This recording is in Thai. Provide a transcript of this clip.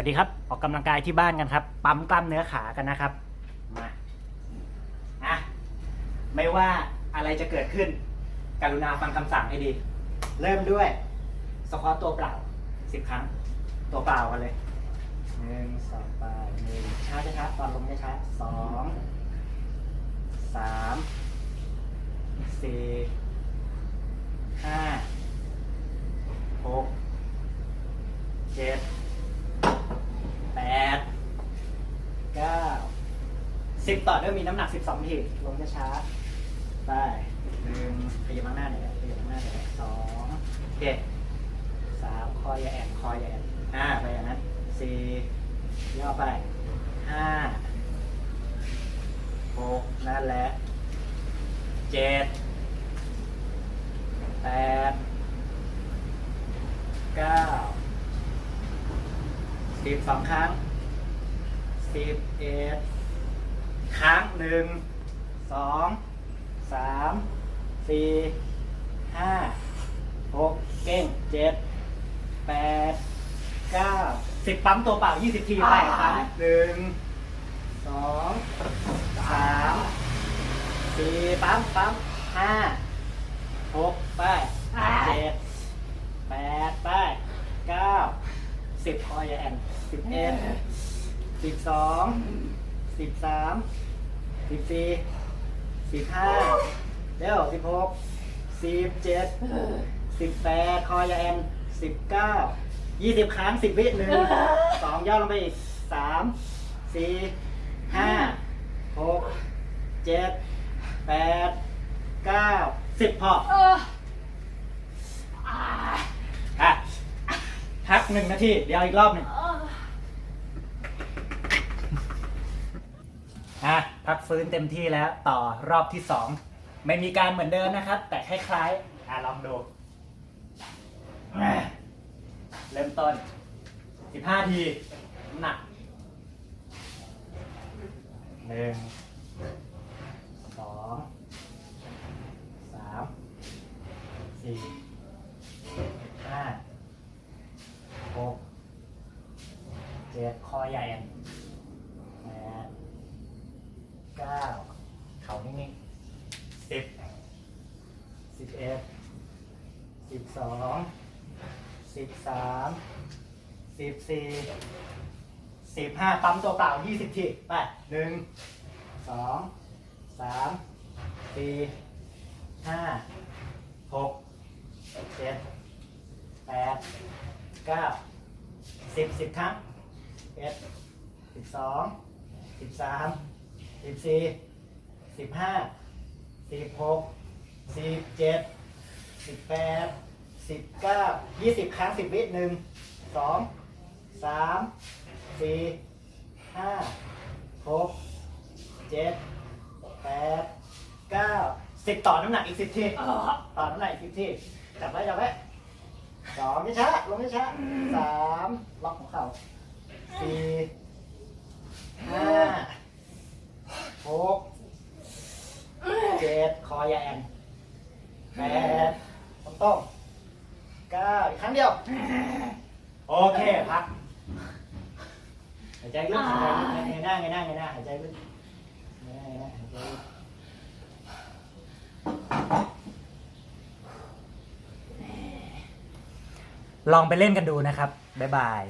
วัสดีครับ ออกกำลังกายที่บ้านกันครับ ปั๊มกล้ามเนื้อขากันนะครับ มาอะไม่ว่าอะไรจะเกิดขึ้น กรุณาฟังคำสั่งให้ดี เริ่มด้วยสควอตตัวเปล่าสิบครั้ง ตัวเปล่ากันเลยหนึ่งสองไปหนึ่งช้าช้าตอนลงช้าๆสองสามสี่ห้าหกเจ็ดแปดเก้า สิบต่อด้วยมีน้ำหนักสิบสองทีลงช้าๆไปหนึ่งขยับข้าหน้าหน่อยขยับข้าหน้าหน่อยสองโอเคสามคอยอย่าแอนคอยอย่าแอนห้าไปอย่างนั้นสี่ย่อไปห้าหกนั่นแหละเจ็ดแปดเก้าสิบสองครั้งสิบเอ็ด ครั้งหนึ่งสองสามสี่ห้าหกเก้งเจ็ดแปดเก้าสิบปั๊มตัวเปล่ายี่สิบทีไปครั้งหนึ่งสองสามสี่ปั๊มปั๊มห้าหกไปเจ็ดแปดไปเก้าสิบคอยาแอนสิบเอ็ดสิบสอง สิบสามสิบสี่สิบห้าเร็วสิบหกสิบเจ็ดสิบแปดคอยาแอนสิบเก้ายี่สิบครั้งสิบวิหนึ่งสองย่อลงไปอีกสามสี่ห้าหกเจ็ดแปดเก้าสิบพอเอออะพักหนึ่งนาที เดี๋ยวอีกรอบหนึ่ง เอะพักฟื้นเต็มที่แล้วต่อรอบที่สองไม่มีการเหมือนเดิมนะครับ แต่คล้ายๆอะลองดูเริ่มต้น 15 ทีหนักหนึ่งสองสามสี่ห้าหกเจ็ดคอใหญ่ เก้าเข่านิ่งๆสิบสิบเอ็ดสิบสองสิบสามสิบสี่สิบห้าปั๊มตัวเปล่ายี่สิบทีไปหนึ่งสองสามสี่ห้าหกเจ็ดแปดเก้าสิบสิบครั้งเอ็ดสิบสองสิบสาม สิบสี่สิบห้าสิบหกสิบเจ็ดสิบแปดสิบเก้ายี่สิบครั้งสิบวิหนึ่งสองสามสี่ห้าหกเจ็ดแปดเก้าสิบต่อน้ำหนักอีกสิบทีต่อน้ำหนักอีกสิบทีจับไว้จับไว้สองช้าลงช้าสามล็อกของเข่าสี่ห้าหกเจ็ดคออย่าแอนแปด ต้งต้งเก้าอีกครั้งเดียว โอเคพัก หายใจลึกหายใจลึกเงยหน้าเงยหน้าเงยหน้าหายใจลึกเงยหน้าเงยหน้าหายใจลึกลองไปเล่นกันดูนะครับ บ๊ายบาย